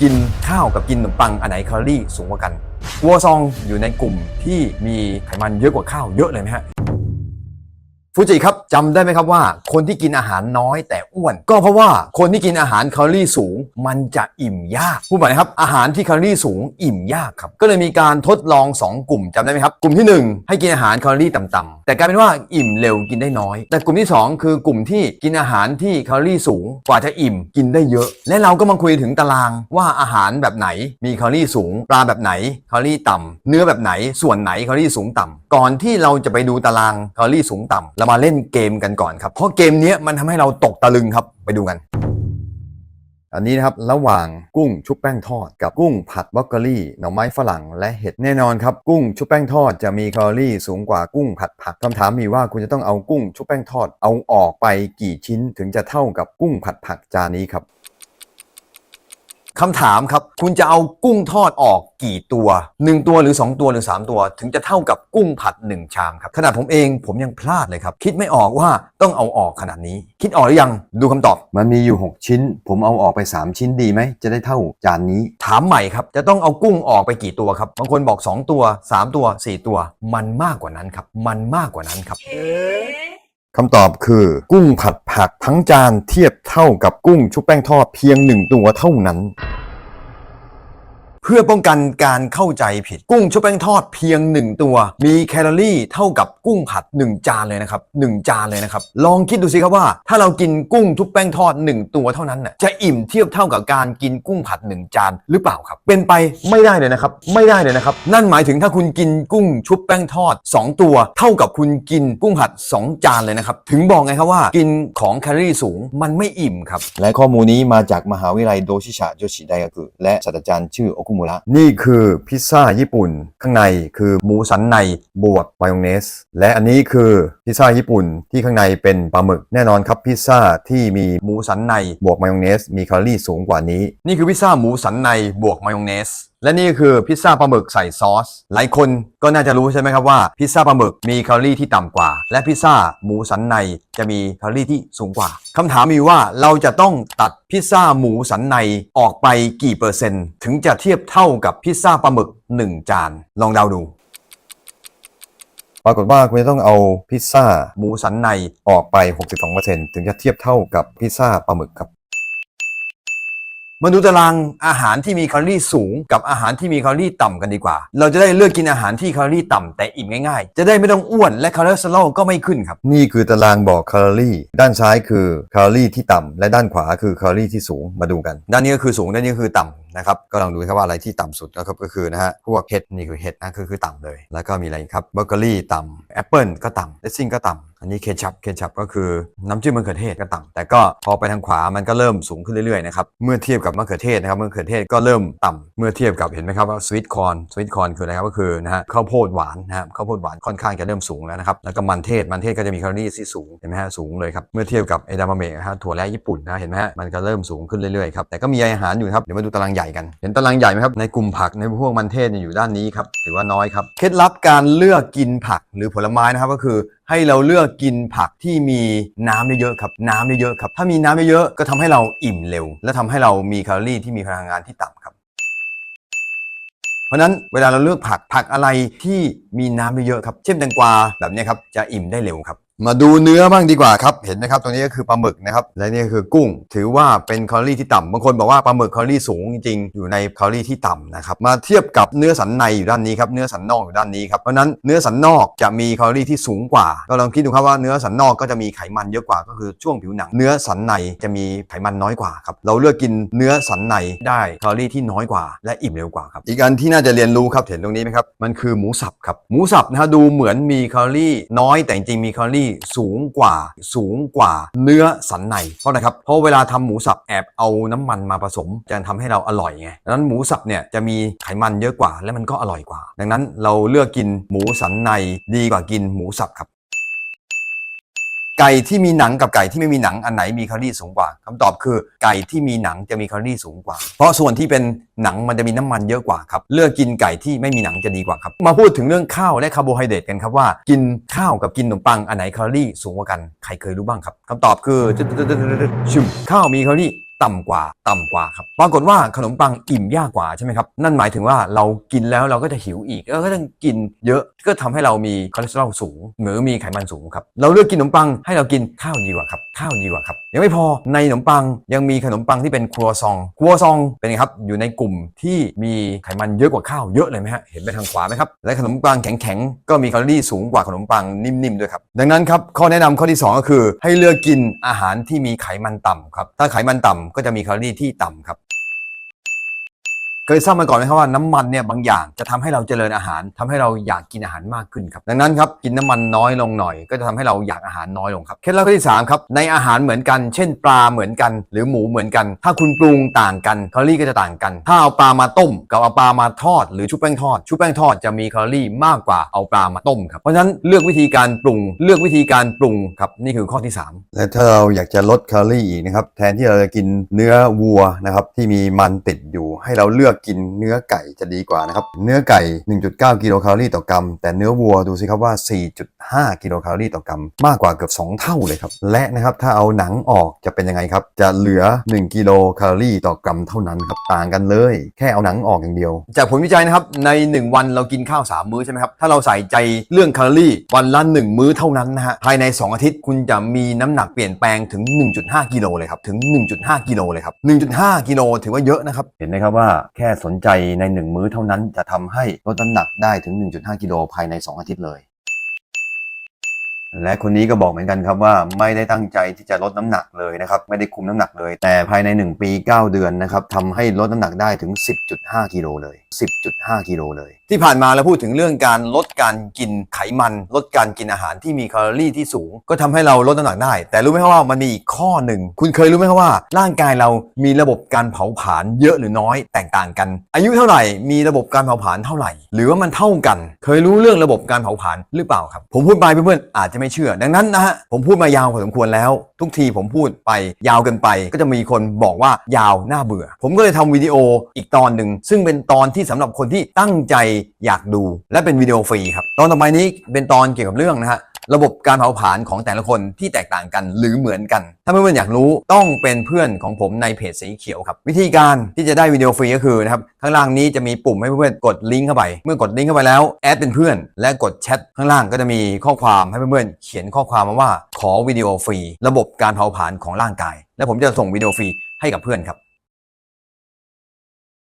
กินข้าวกับกินขนมปังอันไหนแคลอรี่สูงกว่ากันวัวซองอยู่ในกลุ่มที่มีไขมันเยอะกว่าข้าวเยอะเลยไหมฮะ ฟูจิครับจำได้ไหมครับว่า คนที่กินอาหารน้อยแต่อ้วน ก็เพราะว่าคนที่กินอาหารแคลอรี่สูง มันจะอิ่มยากพูดหมายนะครับอาหารที่แคลอรี่สูงอิ่มยากครับก็เลยมีการทดลอง 2 กลุ่มจำได้ไหมครับ กลุ่มที่ 1 ให้กินอาหารแคลอรี่ต่ำๆแต่กลายเป็นว่าอิ่มเร็วกินได้น้อย แต่กลุ่มที่ 2 คือกลุ่มที่กินอาหารที่แคลอรี่สูง กว่าจะอิ่มกินได้เยอะ และเราก็มาคุยถึงตารางว่าอาหารแบบไหนมีแคลอรี่สูงปลาแบบไหนแคลอรี่ต่ำเนื้อแบบไหนส่วนไหนแคลอรี่สูงต่ำก่อนที่เราจะไปดูตารางแคลอรี่สูงต่ำเรามาเล่นเกมกันก่อนครับ เพราะเกมนี้มันทำให้เราตกตะลึงครับ ไปดูกัน อันนี้นะครับระหว่างกุ้งชุบแป้งทอด กับกุ้งผัดบรอกโคลีหน่อไม้ฝรั่งและเห็ดแน่นอนครับกุ้งชุบแป้งทอดจะมีแคลอรี่สูงกว่ากุ้งผัดผักคำถามมีว่าคุณจะต้องเอากุ้งชุบแป้งทอดเอาออกไปกี่ชิ้นถึงจะเท่ากับกุ้งผัดผักจานนี้ครับ คำถามครับ คุณจะเอากุ้งทอดออกกี่ตัว 1 ตัวหรือ 2 ตัวหรือ 3 ตัว ถึงจะเท่ากับกุ้งผัด 1 ชามครับขนาดผมเองผมยังพลาดเลยครับ คิดไม่ออกว่าต้องเอาออกขนาดนี้ คิดออกหรือยังดูคำตอบ มันมีอยู่ 6 ชิ้น ผมเอาออกไป 3 ชิ้นดีไหม จะได้เท่าจานนี้ ถามใหม่ครับ จะต้องเอากุ้งออกไปกี่ตัวครับบางคนบอก 2 ตัว 3 ตัว 4 ตัว มันมากกว่านั้นครับ มันมากกว่านั้นครับคำตอบคือกุ้งผัดผักทั้งจานเทียบเท่ากับกุ้งชุบแป้งทอดเพียงหนึ่งตัวเท่านั้น เพื่อป้องกันการเข้าใจผิด กุ้งชุบแป้งทอดเพียง 1 ตัว มีแคลอรี่เท่ากับกุ้งผัด 1 จานเลยนะครับ1จานเลยนะครับ ลองคิดดูสิครับว่า ถ้าเรากินกุ้งชุบแป้งทอด 1 ตัวเท่านั้นน่ะจะอิ่มเทียบเท่ากับการกินกุ้งผัด 1 จานหรือเปล่าครับ เป็นไปไม่ได้เลยนะครับ ไม่ได้เลยนะครับ นั่นหมายถึงถ้าคุณกินกุ้งชุบแป้งทอด 2 ตัว เท่ากับคุณกินกุ้งผัด 2 จานเลยนะครับถึงบอกไงครับว่า กินของแคลอรี่สูงมันไม่อิ่มครับและข้อมูลนี้มาจากมหาวิทยาลัยโดชิชะโยชิไดกะกุและศาสตราจารย์ชื่อโอคุมุระนี่คือพิซซ่าญี่ปุ่น ข้างในคือหมูสันในบวกมายองเนส และอันนี้คือพิซซ่าญี่ปุ่นที่ข้างในเป็นปลาหมึกแน่นอนครับพิซซ่าที่มีหมูสันในบวกมายองเนส มีแคลอรี่สูงกว่านี้ นี่คือพิซซ่าหมูสันในบวกมายองเนส และนี่คือพิซซ่าปลาหมึกใส่ซอส หลายคนก็น่าจะรู้ใช่ไหมครับว่าพิซซ่าปลาหมึกมีแคลอรี่ที่ต่ำกว่า และพิซซ่าหมูสันในจะมีแคลอรี่ที่สูงกว่าคำถามมีว่าเราจะต้องตัดพิซซ่าหมูสันในออกไปกี่เปอร์เซ็นต์ ถึงจะเทียบเท่ากับพิซซ่าปลาหมึก 1 จาน ลองเดาดูปรากฏว่าคุณจะต้องเอาพิซซ่าหมูสันในออกไป 62%ถึงจะเทียบเท่ากับพิซซ่าปลาหมึกครับ มาดูตารางอาหารที่มีแคลอรี่สูงกับอาหารที่มีแคลอรี่ต่ำกันดีกว่า เราจะได้เลือกกินอาหารที่แคลอรี่ต่ำแต่อิ่มง่ายๆ จะได้ไม่ต้องอ้วนและคอเลสเตอรอลก็ไม่ขึ้นครับ นี่คือตารางบอกแคลอรี่ ด้านซ้ายคือแคลอรี่ที่ต่ำและด้านขวาคือแคลอรี่ที่สูงมาดูกัน ด้านนี้ก็คือสูงด้านนี้ก็คือต่ำ นะครับก็ลองดูครับว่าอะไรที่ต่ำสุดนะครับก็คือนะฮะพวกเห็ดนี่คือเห็ดนะคือคือต่ำเลย แล้วก็มีอะไรครับเบเกอรี่ต่ำแอปเปิลก็ต่ำเลสซิ่งก็ต่ำอันนี้เคชัพเคชัพก็คือน้ำจิ้มมะเขือเทศก็ต่ำแต่ก็พอไปทางขวามันก็เริ่มสูงขึ้นเรื่อยๆนะครับเมื่อเทียบกับมะเขือเทศนะครับมะเขือเทศก็เริ่มต่ำเมื่อเทียบกับเห็นไหมครับว่าสวีทคอนสวีทคอนคืออะไรครับก็คือนะฮะข้าวโพดหวานนะครับข้าวโพดหวานค่อนข้างจะเริ่มสูงแล้วนะครับแล้วก็มันเทศมันเทศก็จะมีแคลอรี่ที่สูงเห็นไหมฮะสูงเลยครับเมื่อเทียบกับเอดามะเมะฮะถั่วแระญี่ปุ่นนะเห็นไหมฮะมันก็เริ่มสูงขึ้นเรื่อยๆครับแต่ก็มีอาหารอยู่ครับเดี๋ยวมาดูตารางใหญ่กัน เห็นตารางใหญ่ไหมครับ ในกลุ่มผักในพวกมันเทศเนี่ยอยู่ด้านนี้ครับถือว่าน้อยครับ เคล็ดลับการเลือกกินผักหรือผลไม้นะครับก็คือให้เราเลือกกินผักที่มีน้ำเยอะๆครับ น้ำเยอะๆครับ ถ้ามีน้ำเยอะๆก็ทำให้เราอิ่มเร็ว และทำให้เรามีแคลอรี่ที่มีพลังงานที่ต่ำครับเพราะฉะนั้นเวลาเราเลือกผักผักอะไรที่มีน้ำเยอะๆครับ เช่นแตงกวาแบบนี้ครับจะอิ่มได้เร็วครับ มาดูเนื้อบ้างดีกว่าครับ เห็นไหมครับตรงนี้ก็คือปลาหมึกนะครับ และนี่ก็คือกุ้ง ถือว่าเป็นแคลอรี่ที่ต่ำบางคนบอกว่าปลาหมึกแคลอรี่สูงจริงๆ อยู่ในแคลอรี่ที่ต่ำนะครับ มาเทียบกับเนื้อสันในอยู่ด้านนี้ครับ เนื้อสันนอกอยู่ด้านนี้ครับ เพราะฉะนั้นเนื้อสันนอกจะมีแคลอรี่ที่สูงกว่า ก็ลองคิดดูครับว่าเนื้อสันนอกก็จะมีไขมันเยอะกว่า ก็คือช่วงผิวหนัง เนื้อสันในจะมีไขมันน้อยกว่าครับ เราเลือกกินเนื้อสันในได้แคลอรี่ที่น้อยกว่า และอิ่มเร็วกว่าครับ อีกอันที่น่าจะเรียนรู้ครับ เห็นตรงนี้ไหมครับ มันคือหมูสับครับ หมูสับนะฮะดูเหมือนมีแคลอรี่น้อยแต่จริงมีแคลอรี่สูงกว่าสูงกว่าเนื้อสันในเพราะนะครับเพราะเวลาทำหมูสับแอบเอาน้ำมันมาผสม จะทำให้เราอร่อยไงดังนั้นหมูสับเนี่ยจะมีไขมันเยอะกว่าและมันก็อร่อยกว่า ดังนั้นเราเลือกกินหมูสันในดีกว่ากินหมูสับครับ ไก่ที่มีหนังกับไก่ที่ไม่มีหนังอันไหนมีแคลอรี่สูงกว่าคำตอบคือไก่ที่มีหนังจะมีแคลอรี่สูงกว่า เพราะส่วนที่เป็นหนังมันจะมีน้ำมันเยอะกว่าครับเลือกกินไก่ที่ไม่มีหนังจะดีกว่าครับมาพูดถึงเรื่องข้าวและคาร์โบไฮเดรตกันครับว่ากินข้าวกับกินขนมปังอันไหนแคลอรี่สูงกว่ากันใครเคยรู้บ้างครับคำตอบคือชุมข้าวมีแคลอรี่ ต่ำกว่าต่ำกว่าครับปรากฏว่าขนมปังอิ่มยากกว่าใช่ไหมครับนั่นหมายถึงว่าเรากินแล้วเราก็จะหิวอีกแล้วก็ต้องกินเยอะก็ทำให้เรามีคอเลสเตอรอลสูงหรือมีไขมันสูงครับเราเลือกกินขนมปังให้เรากินข้าวดีกว่าครับข้าวดีกว่าครับยังไม่พอในขนมปังยังมีขนมปังที่เป็นครัวซอง ครัวซองเป็นไงครับอยู่ในกลุ่มที่มีไขมันเยอะกว่าข้าวเยอะเลยไหมฮะเห็นไปทางขวาไหมครับและขนมปังแข็งๆก็มีแคลอรี่สูงกว่าขนมปังนิ่มๆด้วยครับดังนั้นครับข้อแนะนำข้อที่สองก็คือ ให้เลือกกินอาหารที่มีไขมันต่ำครับถ้าไขมันต่ำก็จะมีแคลอรี่ที่ต่ำครับ เคยทราบมาก่อนไหมครับว่าน้ำมันเนี่ยบางอย่างจะทำให้เราเจริญอาหารทำให้เราอยากกินอาหารมากขึ้นครับดังนั้นครับกินน้ำมันน้อยลงหน่อย ก็จะทำให้เราอยากอาหารน้อยลงครับเคล็ดลับข้อที่สามครับในอาหารเหมือนกัน เช่น ปลาเหมือนกัน หรือหมูเหมือนกัน ถ้าคุณปรุงต่างกันแคลอรี่ก็จะต่างกัน ถ้าเอาปลามาต้มกับเอาปลามาทอด หรือชุบแป้งทอด ชุบแป้งทอดจะมีแคลอรี่มากกว่าเอาปลามาต้มครับเพราะฉะนั้นเลือกวิธีการปรุง เลือกวิธีการปรุงครับนี่คือข้อที่สามและถ้าเราอยากจะลดแคลอรี่อีกนะครับแทนที่เราจะกินเนื้อวัวนะครับที่มีมันติดอยู่ให้เราเลือกกินเนื้อไก่จะดีกว่านะครับ เนื้อไก่ 1.9 กิโลแคลอรี่ต่อกรัม แต่เนื้อวัวดูสิครับว่า 4.5 กิโลแคลอรี่ต่อกรัม มากกว่าเกือบ 2 เท่าเลยครับ และนะครับถ้าเอาหนังออกจะเป็นยังไงครับ จะเหลือ 1 กิโลแคลอรี่ต่อกรัมเท่านั้นครับ ต่างกันเลย แค่เอาหนังออกอย่างเดียว จากผลวิจัยนะครับ ใน 1 วันเรากินข้าว 3 มื้อใช่ไหมครับ ถ้าเราใส่ใจเรื่องแคลอรี่วันละ 1 มื้อเท่านั้นนะฮะ ภายใน 2 อาทิตย์คุณจะมีน้ำหนักเปลี่ยนแปลงถึง 1.5 กิโลเลยครับ ถึง 1.5 กิโลเลยครับ 1.5 กิโลถือว่าเยอะนะครับ เห็นไหมครับว่าแค่สนใจใน 1 มื้อเท่านั้นจะทำให้ลดน้ำหนักได้ถึง 1.5 กิโลภายใน 2 อาทิตย์เลย และคนนี้ก็บอกเหมือนกันครับว่าไม่ได้ตั้งใจที่จะลดน้ำหนักเลยนะครับไม่ได้คุมน้ำหนักเลย แต่ภายใน 1 ปี 9 เดือนนะครับทำให้ลดน้ำหนักได้ถึง 10.5 กิโลเลย 10.5 กิโลเลย ที่ผ่านมาเราพูดถึงเรื่องการลดการกินไขมัน ลดการกินอาหารที่มีแคลอรี่ที่สูง ก็ทำให้เราลดน้ำหนักได้ แต่รู้ไหมครับว่ามันมีอีกข้อหนึ่ง คุณเคยรู้ไหมครับว่า ร่างกายเรามีระบบการเผาผลาญเยอะหรือน้อยแตกต่างกัน อายุเท่าไหร่มีระบบการเผาผลาญเท่าไหร่ หรือว่ามันเท่ากัน เคยรู้เรื่องระบบการเผาผลาญหรือเปล่าครับ ผมพูดไปเพื่อนๆอาจจะไม่เชื่อ ดังนั้นนะฮะผมพูดมายาวพอสมควรแล้ว ทุกทีผมพูดไปยาวเกินไป ก็จะมีคนบอกว่ายาวน่าเบื่อ ผมก็เลยทำวิดีโออีกตอนหนึ่งซึ่งเป็นตอนที่สำหรับคนที่ตั้งใจอยากดู และเป็นวิดีโอฟรีครับตอนต่อไปนี้เป็นตอนเกี่ยวกับเรื่องนะฮะระบบการเผาผลาญของแต่ละคนที่แตกต่างกันหรือเหมือนกัน ถ้าเพื่อนๆอยากรู้ต้องเป็นเพื่อนของผมในเพจสีเขียวครับ วิธีการที่จะได้วิดีโอฟรีก็คือนะครับข้างล่างนี้จะมีปุ่มให้เพื่อนๆกดลิงก์เข้าไป เมื่อกดลิงก์เข้าไปแล้วแอดเป็นเพื่อน และกดแชทข้างล่างก็จะมีข้อความให้เพื่อนๆเขียนข้อความมาว่าขอวิดีโอฟรี ระบบการเผาผลาญของร่างกาย และผมจะส่งวิดีโอฟรีให้กับเพื่อนครับ